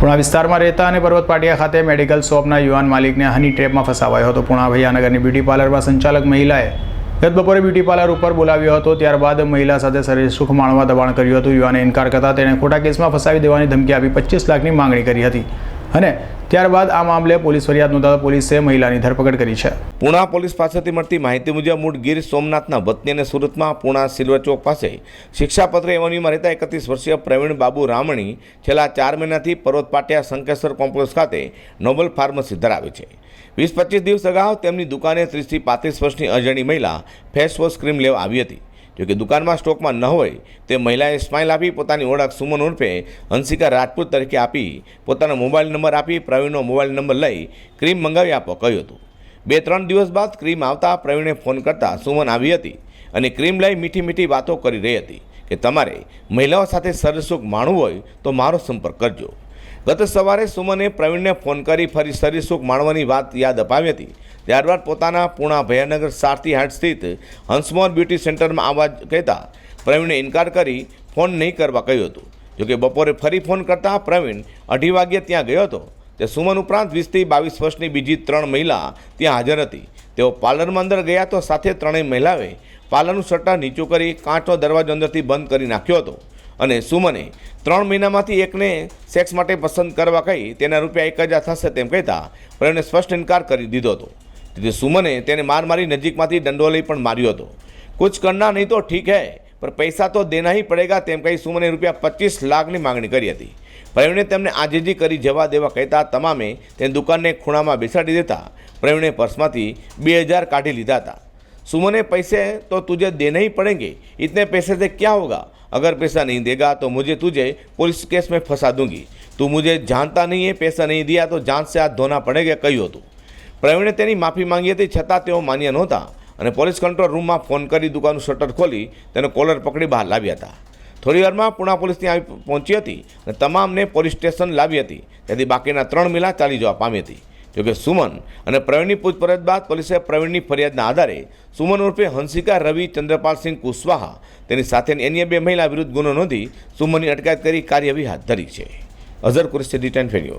પુણા વિસ્તારમાં રહેતા અને પર્વત પાટિયા ખાતે મેડિકલ શોપના યુવાન માલિકને હની ટ્રેપમાં ફસાવાયો હતો. પુણા ભૈયાનગરની બ્યુટી પાર્લરમાં સંચાલક મહિલાએ ગત બપોરે બ્યુટી પાર્લર ઉપર બોલાવ્યો હતો. ત્યારબાદ મહિલા સાથે શરીર સુખ માણવા દબાણ કર્યું હતું. યુવાને ઇનકાર કરતા તેણે ખોટા કેસમાં ફસાવી દેવાની ધમકી આપી પચીસ લાખની માંગણી કરી હતી. અને ત્યારબાદ આ મામલે પોલીસ ફરિયાદ નોંધાતા પોલીસે મહિલાની ધરપકડ કરી છે. પુણા પોલીસ પાસેથી મળતી માહિતી મુજબ મૂળ ગીર સોમનાથના વતની અને સુરતમાં પુણા સિલ્વર ચોક પાસે શિક્ષાપત્ર એવન્યુમાં રહેતા એકત્રીસ વર્ષીય પ્રવીણ બાબુ રામણી છેલ્લા ચાર મહિનાથી પર્વત પાટિયા શંકેશ્વર કોમ્પ્લેક્સ ખાતે નોબલ ફાર્મસી ધરાવે છે. વીસ પચીસ દિવસ અગાઉ તેમની દુકાને ત્રીસથી પાંત્રીસ વર્ષની અજાણી મહિલા ફેસ વોશ ક્રીમ લેવા આવી હતી. જોકે દુકાનમાં સ્ટોકમાં ન હોય, તે મહિલાએ સ્માઇલ આપી પોતાની ઓળખ સુમન ઉર્ફે હંસિકા રાજપૂત તરીકે આપી પોતાનો મોબાઈલ નંબર આપી પ્રવીણનો મોબાઈલ નંબર લઈ ક્રીમ મંગાવી આપવા કહ્યું હતું. બે ત્રણ દિવસ બાદ ક્રીમ આવતા પ્રવીણે ફોન કરતા સુમન આવી હતી અને ક્રીમ લઈ મીઠી મીઠી વાતો કરી રહી હતી કે તમારે મહિલાઓ સાથે સરસુખ માણવું હોય તો મારો સંપર્ક કરજો. ગત સવારે સુમને પ્રવીણને ફોન કરી ફરી શરીર સુખ માણવાની વાત યાદ અપાવી હતી. ત્યારબાદ પોતાના પૂણા ભયાનગર સારથી હાટ સ્થિત હંસમોર બ્યુટી સેન્ટરમાં આવવા કહેતા પ્રવીણે ઇનકાર કરી ફોન નહીં કરવા કહ્યું હતું. જોકે બપોરે ફરી ફોન કરતા પ્રવીણ અઢી વાગ્યે ત્યાં ગયો હતો. તે સુમન ઉપરાંત વીસથી બાવીસ વર્ષની બીજી ત્રણ મહિલા ત્યાં હાજર હતી. તેઓ પાર્લરમાં અંદર ગયા તો સાથે ત્રણેય મહિલાઓએ પાર્લરનું શટર નીચું કરી કાચનો દરવાજો અંદરથી બંધ કરી નાખ્યો હતો. અને સુમને ત્રણ મહિનામાંથી એકને સેક્સ માટે પસંદ કરવા કહી તેના રૂપિયા એક હજાર થશે તેમ કહેતા પણ એમણે સ્પષ્ટ ઇનકાર કરી દીધો હતો. તેથી સુમને તેને માર મારી નજીકમાંથી દંડો લઈ પણ માર્યો હતો. કુછ કરના નહીં તો ઠીક હૈ પર પૈસા તો દેના હી પડેગા તેમ કહી સુમને રૂપિયા પચીસ લાખની માંગણી કરી હતી. પ્રવીણે તેમને આજીજી કરી જવા દેવા કહેતા તમામે તેને દુકાનને ખૂણામાં બેસાડી દેતા પ્રવીણે પર્સમાંથી બે હજાર કાઢી લીધા હતા. સુમને પૈસે તો तो तुझे देने ही पड़ेंगे। इतने पैसे से क्या होगा? अगर पैसा नहीं देगा तो मुझे तुझे पुलिस केस में फंसा તું મુજે જાણતા નહીં એ પૈસા નહીં દિયા તો જાન સે હાથ ધોના પડેગે કહ્યું હતું પ્રવીણે તેની માફી માંગી હતી છતાં તેઓ માન્ય નહોતા અને પોલીસ કંટ્રોલ રૂમમાં ફોન કરી, દુકાનનું શટર ખોલી, તેનો કોલર પકડી બહાર લાવ્યા હતા. થોડી વારમાં પુણા પોલીસ ત્યાં આવી પહોંચી હતી અને તમામને પોલીસ સ્ટેશન લાવી હતી. તેથી બાકીના ત્રણ મિલા ચાલી જવા પામી હતી. જોકે સુમન અને પ્રવીણની પૂછપરછ બાદ પોલીસે પ્રવીણની ફરિયાદના આધારે સુમન ઉર્ફે હંસિકા, રવિ ચંદ્રપાલસિંહ કુશવાહા તેની સાથેની અન્ય બે મહિલા વિરુદ્ધ ગુનો નોંધી સુમનની અટકાયત કરી કાર્યવાહી હાથ ધરી છે. અઝર કુરેશી ડિટેન ફેન્યુઝ